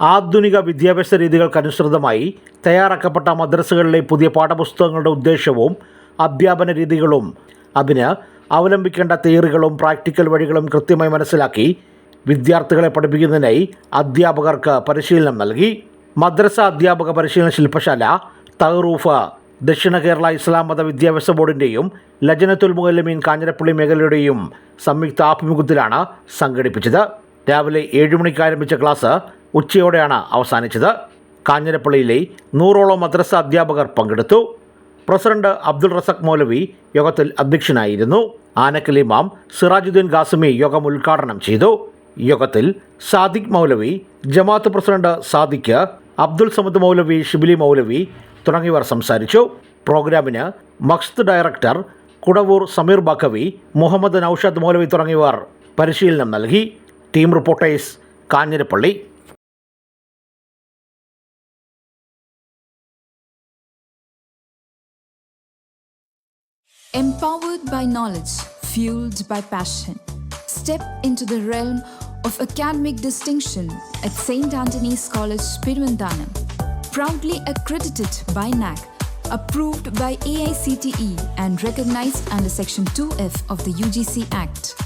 ആധുനിക വിദ്യാഭ്യാസ രീതികൾക്കനുസൃതമായി തയ്യാറാക്കപ്പെട്ട മദ്രസകളിലെ പുതിയ പാഠപുസ്തകങ്ങളുടെ ഉദ്ദേശവും അധ്യാപന രീതികളും അതിന് അവലംബിക്കേണ്ട തിയറികളും പ്രാക്ടിക്കൽ വഴികളും കൃത്യമായി മനസ്സിലാക്കി വിദ്യാർത്ഥികളെ പഠിപ്പിക്കുന്നതിനായി അധ്യാപകർക്ക് പരിശീലനം നൽകി. മദ്രസ അധ്യാപക പരിശീലന ശില്പശാല തഹറൂഫ് ദക്ഷിണ കേരള ഇസ്ലാം മത വിദ്യാഭ്യാസ ബോർഡിന്റെയും ലജനത്തുൽ മുഹല്ലമീൻ കാഞ്ഞിരപ്പള്ളി മേഖലയുടെയും സംയുക്ത ആഭിമുഖ്യത്തിലാണ് സംഘടിപ്പിച്ചത്. രാവിലെ ഏഴ് മണിക്ക് ആരംഭിച്ച ക്ലാസ് ഉച്ചയോടെയാണ് അവസാനിച്ചത്. കാഞ്ഞിരപ്പള്ളിയിലെ നൂറോളം മദ്രസ അധ്യാപകർ പങ്കെടുത്തു. പ്രസിഡന്റ് അബ്ദുൾ റസഖ് മൗലവി യോഗത്തിൽ അധ്യക്ഷനായിരുന്നു. ആനക്കലി ഇമാം സിറാജുദ്ദീൻ ഖാസിമി യോഗം ഉദ്ഘാടനം ചെയ്തു. യോഗത്തിൽ സാദിഖ് മൗലവി ജമാഅത്ത് പ്രസിഡന്റ് സാദിഖ് അബ്ദുൾ സമദ് മൗലവി ഷിബിലി മൗലവി തുടങ്ങിയവർ സംസാരിച്ചു. പ്രോഗ്രാമിന് മക്സ്ത് ഡയറക്ടർ കുടവൂർ സമീർ ബക്കവി മുഹമ്മദ് നൌഷാദ് മൗലവി തുടങ്ങിയവർ പരിശീലനം നൽകി. Team reporters Kanjirappally. Empowered by knowledge, fueled by passion. Step into the realm of academic distinction at St. Anthony's College, Pirvandanam. Proudly accredited by NAC, approved by AICTE, and recognized under Section 2F of the UGC Act.